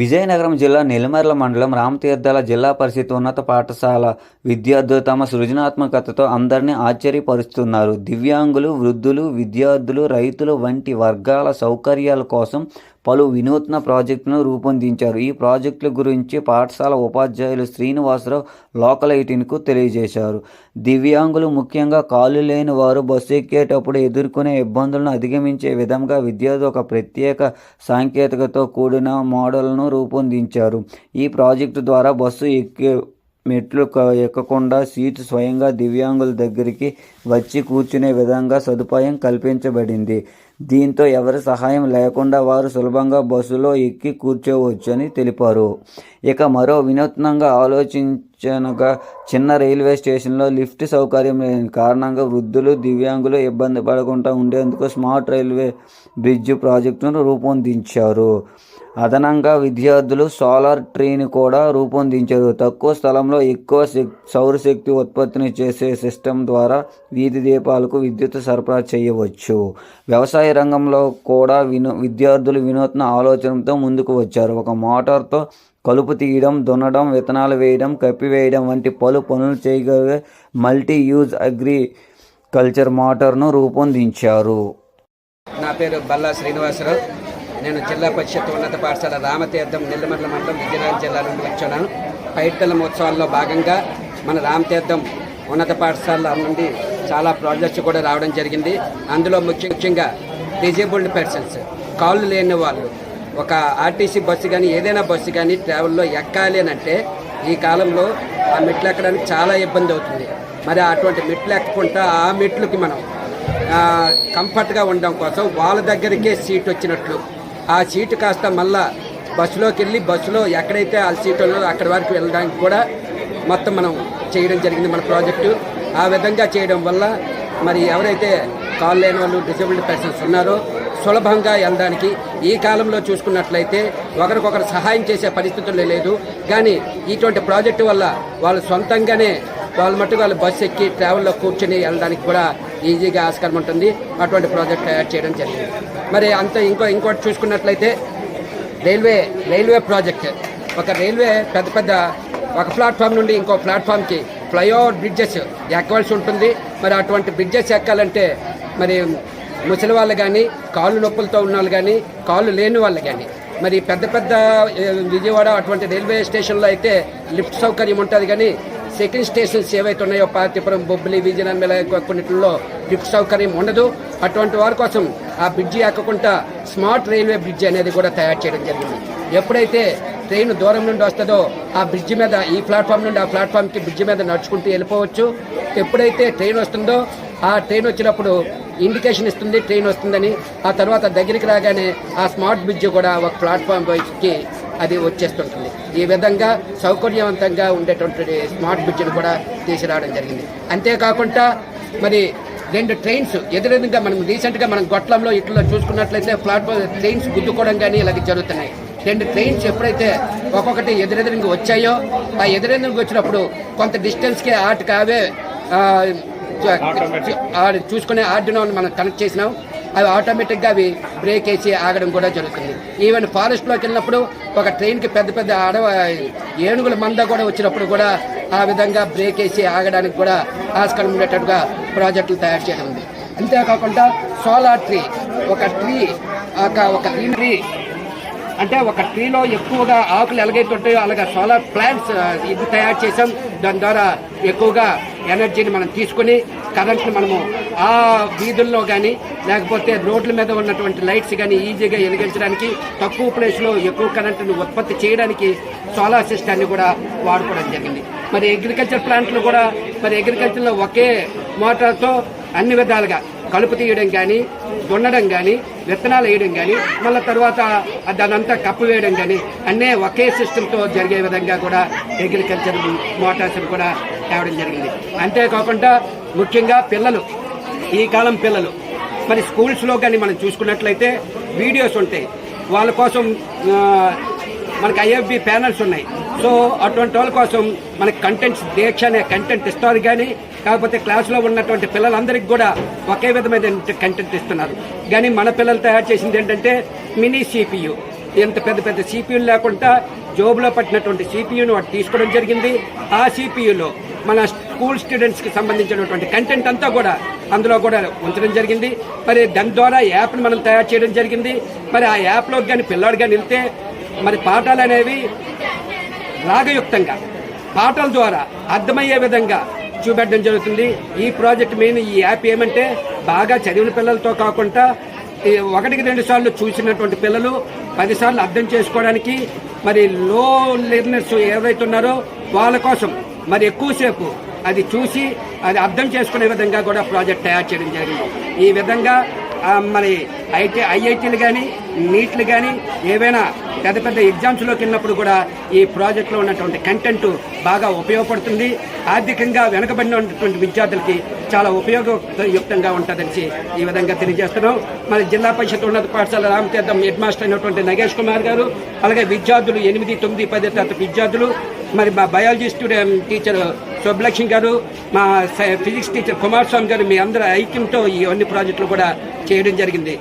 విజయనగరం జిల్లా నెల్లిమర్ల మండలం రామతీర్థాల జిల్లా పరిషత్ ఉన్నత పాఠశాల విద్యార్థులు తమ సృజనాత్మకతతో అందరినీ ఆశ్చర్యపరుస్తున్నారు. దివ్యాంగులు వృద్ధులు విద్యార్థులు రైతులు వంటి వర్గాల సౌకర్యాల కోసం పలు వినూత్న ప్రాజెక్టులను రూపొందించారు. ఈ ప్రాజెక్టుల గురించి పాఠశాల ఉపాధ్యాయులు శ్రీనివాసరావు లోకల్ ఎయిటీన్కు తెలియజేశారు. దివ్యాంగులు ముఖ్యంగా కాళ్ళు లేని వారు బస్సు ఎక్కేటప్పుడు ఎదుర్కొనే ఇబ్బందులను అధిగమించే విధంగా విద్యార్థి ఒక ప్రత్యేక సాంకేతికతో కూడిన మోడల్ను రూపొందించారు. ఈ ప్రాజెక్టు ద్వారా బస్సు ఎక్కే మెట్లు ఎక్కకుండా సీటు స్వయంగా దివ్యాంగుల దగ్గరికి వచ్చి కూర్చునే విధంగా సదుపాయం కల్పించబడింది. దీంతో ఎవరి సహాయం లేకుండా వారు సులభంగా బస్సులో ఎక్కి కూర్చోవచ్చని తెలిపారు. ఇక మరో వినూత్నంగా ఆలోచించనగా చిన్న రైల్వే స్టేషన్లో లిఫ్ట్ సౌకర్యం లేని కారణంగా వృద్ధులు దివ్యాంగులు ఇబ్బంది పడకుండా ఉండేందుకు స్మార్ట్ రైల్వే బ్రిడ్జ్ ప్రాజెక్టును రూపొందించారు. అదనంగా విద్యార్థులు సోలార్ ట్రీని కూడా రూపొందించారు. తక్కువ స్థలంలో ఎక్కువ శక్ సౌరశక్తి ఉత్పత్తిని చేసే సిస్టమ్ ద్వారా వీధి దీపాలకు విద్యుత్ సరఫరా చేయవచ్చు. వ్యవసాయ రంగంలో కూడా వినో విద్యార్థులు వినూత్న ఆలోచనతో ముందుకు వచ్చారు. ఒక మోటార్తో కలుపు తీయడం దున్నడం విత్తనాలు వేయడం కప్పివేయడం వంటి పలు పనులు చేయగలిగే మల్టీ యూజ్ అగ్రి కల్చర్ మోటార్ను రూపొందించారు. నా పేరు బల్లా శ్రీనివాసరావు. నేను జిల్లా పరిషత్ ఉన్నత పాఠశాల రామతీర్థం నెల్లిమర్ల మండలం విజయనగరం జిల్లా నుండి వచ్చాను. పైడితల మహోత్సవాల్లో భాగంగా మన రామతీర్థం ఉన్నత పాఠశాల నుండి చాలా ప్రాజెక్ట్స్ కూడా రావడం జరిగింది. అందులో ముఖ్య ముఖ్యంగా డిజేబుల్డ్ పర్సన్స్ కాళ్ళు లేని వాళ్ళు ఒక ఆర్టీసీ బస్సు కానీ ఏదైనా బస్సు కానీ ట్రావెల్లో ఎక్కాలి అని అంటే ఈ కాలంలో ఆ మెట్లు ఎక్కడానికి చాలా ఇబ్బంది అవుతుంది. మరి అటువంటి మెట్లు ఎక్కకుండా ఆ మెట్లుకి మనం కంఫర్ట్గా ఉండడం కోసం వాళ్ళ దగ్గరికే సీట్ వచ్చినట్లు. ఆ సీటు కాస్త మళ్ళా బస్సులోకి వెళ్ళి బస్సులో ఎక్కడైతే ఆ సీట్ ఉన్నదో అక్కడి వరకు వెళ్ళడానికి కూడా మొత్తం మనం చేయడం జరిగింది మన ప్రాజెక్టు. ఆ విధంగా చేయడం వల్ల మరి ఎవరైతే కాల్ లేని వాళ్ళు డిసేబుల్డ్ పర్సన్స్ ఉన్నారో సులభంగా వెళ్ళడానికి ఈ కాలంలో చూసుకున్నట్లయితే ఒకరికొకరు సహాయం చేసే పరిస్థితుల్లో లేదు. కానీ ఇటువంటి ప్రాజెక్టు వల్ల వాళ్ళు సొంతంగానే వాళ్ళ మట్టుకు వాళ్ళు బస్సు ఎక్కి ట్రావెల్లో కూర్చొని వెళ్ళడానికి కూడా ఈజీగా ఆస్కారం ఉంటుంది. అటువంటి ప్రాజెక్ట్ తయారు చేయడం జరిగింది. మరి అంత ఇంకో ఇంకోటి చూసుకున్నట్లయితే రైల్వే రైల్వే ప్రాజెక్ట్. ఒక రైల్వే పెద్ద పెద్ద ఒక ప్లాట్ఫామ్ నుండి ఇంకో ప్లాట్ఫామ్కి ఫ్లైఓవర్ బ్రిడ్జెస్ ఎక్కవలసి ఉంటుంది. మరి అటువంటి బ్రిడ్జెస్ ఎక్కాలంటే మరి ముసలి వాళ్ళు కానీ కాళ్ళు నొప్పులతో ఉన్న వాళ్ళు కానీ కాళ్ళు లేని వాళ్ళు కానీ మరి పెద్ద పెద్ద విజయవాడ అటువంటి రైల్వే స్టేషన్లో అయితే లిఫ్ట్ సౌకర్యం ఉంటుంది కానీ సెకండ్ స్టేషన్స్ ఏవైతే ఉన్నాయో పాతిపురం బొబ్బిలి విజయనగరం కొన్నిటిలో లిఫ్ట్ సౌకర్యం ఉండదు. అటువంటి వారి కోసం ఆ బ్రిడ్జి ఎక్కకుండా స్మార్ట్ రైల్వే బ్రిడ్జి అనేది కూడా తయారు చేయడం జరిగింది. ఎప్పుడైతే ట్రైన్ దూరం నుండి వస్తుందో ఆ బ్రిడ్జి మీద ఈ ప్లాట్ఫామ్ నుండి ఆ ప్లాట్ఫామ్కి బ్రిడ్జి మీద నడుచుకుంటూ వెళ్ళిపోవచ్చు. ఎప్పుడైతే ట్రైన్ వస్తుందో ఆ ట్రైన్ వచ్చినప్పుడు ఇండికేషన్ ఇస్తుంది ట్రైన్ వస్తుందని. ఆ తర్వాత దగ్గరికి రాగానే ఆ స్మార్ట్ బ్రిడ్జ్ కూడా ఒక ప్లాట్ఫామ్ వైపుకి అది వచ్చేస్తుంటుంది. ఈ విధంగా సౌకర్యవంతంగా ఉండేటువంటి స్మార్ట్ బ్రిడ్జ్ని కూడా తీసుకురావడం జరిగింది. అంతేకాకుండా మరి రెండు ట్రైన్స్ ఎదురెదురుగా మనం రీసెంట్గా మనం గొట్లంలో ఇట్లా చూసుకున్నట్లయితే ప్లాట్ఫామ్ ట్రైన్స్ గుద్దుకోవడం కానీ ఇలాగ జరుగుతున్నాయి. రెండు ట్రైన్స్ ఎప్పుడైతే ఒక్కొక్కటి ఎదురెదురుగా వచ్చాయో ఆ ఎదురెదురుగా వచ్చినప్పుడు కొంత డిస్టెన్స్కే ఆటకి కావే చూసుకునే ఆర్డినోని మనం కనెక్ట్ చేసినాం. అవి ఆటోమేటిక్గా అవి బ్రేక్ వేసి ఆగడం కూడా జరుగుతుంది. ఈవెన్ ఫారెస్ట్లోకి వెళ్ళినప్పుడు ఒక ట్రైన్కి పెద్ద పెద్ద అడవ ఏనుగుల మంద కూడా వచ్చినప్పుడు కూడా ఆ విధంగా బ్రేక్ వేసి ఆగడానికి కూడా ఆస్కారం ఉండేటట్టుగా ప్రాజెక్టులు తయారు చేయడం ఉంది. అంతేకాకుండా సోలార్ ట్రీ ఒక ట్రీ ఒక ఒక గ్రీన్ ట్రీ అంటే ఒక ట్రీలో ఎక్కువగా ఆకులు ఎలాగైతే ఉంటాయో అలాగా సోలార్ ప్లాంట్స్ ఇది తయారు చేసాం. దాని ద్వారా ఎక్కువగా ఎనర్జీని మనం తీసుకుని కరెంట్ని మనము ఆ వీధుల్లో కానీ లేకపోతే రోడ్ల మీద ఉన్నటువంటి లైట్స్ కానీ ఈజీగా వెలిగించడానికి తక్కువ ప్లేస్లో ఎక్కువ కరెంటును ఉత్పత్తి చేయడానికి సోలార్ సిస్టాన్ని కూడా వాడుకోవడం జరిగింది. మరి అగ్రికల్చర్ ప్లాంట్లు కూడా మరి అగ్రికల్చర్లో ఒకే మోటార్తో అన్ని విధాలుగా కలుపు తీయడం కానీ దున్నడం కానీ విత్తనాలు వేయడం కానీ మళ్ళీ తర్వాత దానంతా కప్పు వేయడం కానీ అన్నీ ఒకే సిస్టంతో జరిగే విధంగా కూడా అగ్రికల్చర్ మోటార్స్ కూడా తేవడం జరిగింది. అంతేకాకుండా ముఖ్యంగా పిల్లలు ఈ కాలం పిల్లలు మరి స్కూల్స్లో కానీ మనం చూసుకున్నట్లయితే వీడియోస్ ఉంటాయి. వాళ్ళ కోసం మనకి ఐఎఫ్బి ప్యానల్స్ ఉన్నాయి. సో అటువంటి వాళ్ళ కోసం మనకి కంటెంట్స్ దీక్ష అనే కంటెంట్ ఇస్తారు కానీ కాకపోతే క్లాస్లో ఉన్నటువంటి పిల్లలందరికీ కూడా ఒకే విధమైన కంటెంట్ ఇస్తున్నారు. కానీ మన పిల్లలు తయారు చేసింది ఏంటంటే మినీ సిపియు. ఇంత పెద్ద పెద్ద సిపియులు లేకుండా జోబులో పట్టినటువంటి సిపియును వాటి తీసుకోవడం జరిగింది. ఆ సిపియులో మన స్కూల్ స్టూడెంట్స్కి సంబంధించినటువంటి కంటెంట్ అంతా కూడా అందులో కూడా ఉంచడం జరిగింది. మరి దాని ద్వారా యాప్ని మనం తయారు చేయడం జరిగింది. మరి ఆ యాప్లోకి కానీ పిల్లాడు కానీ వెళ్తే మరి పాఠాలు అనేవి రాగయుక్తంగా పాటల ద్వారా అర్థమయ్యే విధంగా చూపెట్టడం జరుగుతుంది. ఈ ప్రాజెక్ట్ మెయిన్ ఈ యాప్ ఏమంటే బాగా చదివిన పిల్లలతో కాకుండా ఈ ఒకటికి రెండు సార్లు చూసినటువంటి పిల్లలు పదిసార్లు అర్థం చేసుకోవడానికి మరి లో లెర్నర్స్ ఎవరైతే ఉన్నారో వాళ్ళ కోసం మరి ఎక్కువసేపు అది చూసి అది అర్థం చేసుకునే విధంగా కూడా ప్రాజెక్ట్ తయారు చేయడం జరిగింది. ఈ విధంగా మరి ఐటీ ఐఐటీలు కానీ నీట్లు కానీ ఏవైనా పెద్ద పెద్ద ఎగ్జామ్స్లోకి వెళ్ళినప్పుడు కూడా ఈ ప్రాజెక్ట్లో ఉన్నటువంటి కంటెంట్ బాగా ఉపయోగపడుతుంది. ఆర్థికంగా వెనుకబడినటువంటి విద్యార్థులకి చాలా ఉపయోగయుక్తంగా ఉంటుందని ఈ విధంగా తెలియజేస్తున్నాం. మరి జిల్లా పరిషత్ ఉన్నత పాఠశాల రామతీర్థం హెడ్ మాస్టర్ అయినటువంటి నగేష్ కుమార్ గారు అలాగే విద్యార్థులు ఎనిమిది తొమ్మిది పది తరగతి విద్యార్థులు మరి మా బయాలజీ స్టూడెంట్ టీచర్ సుబ్బలక్ష్మి గారు మా ఫిజిక్స్ టీచర్ కుమారస్వామి గారు మీ అందరి ఐక్యంతో ఈ అన్ని ప్రాజెక్టులు కూడా చేయడం జరిగింది.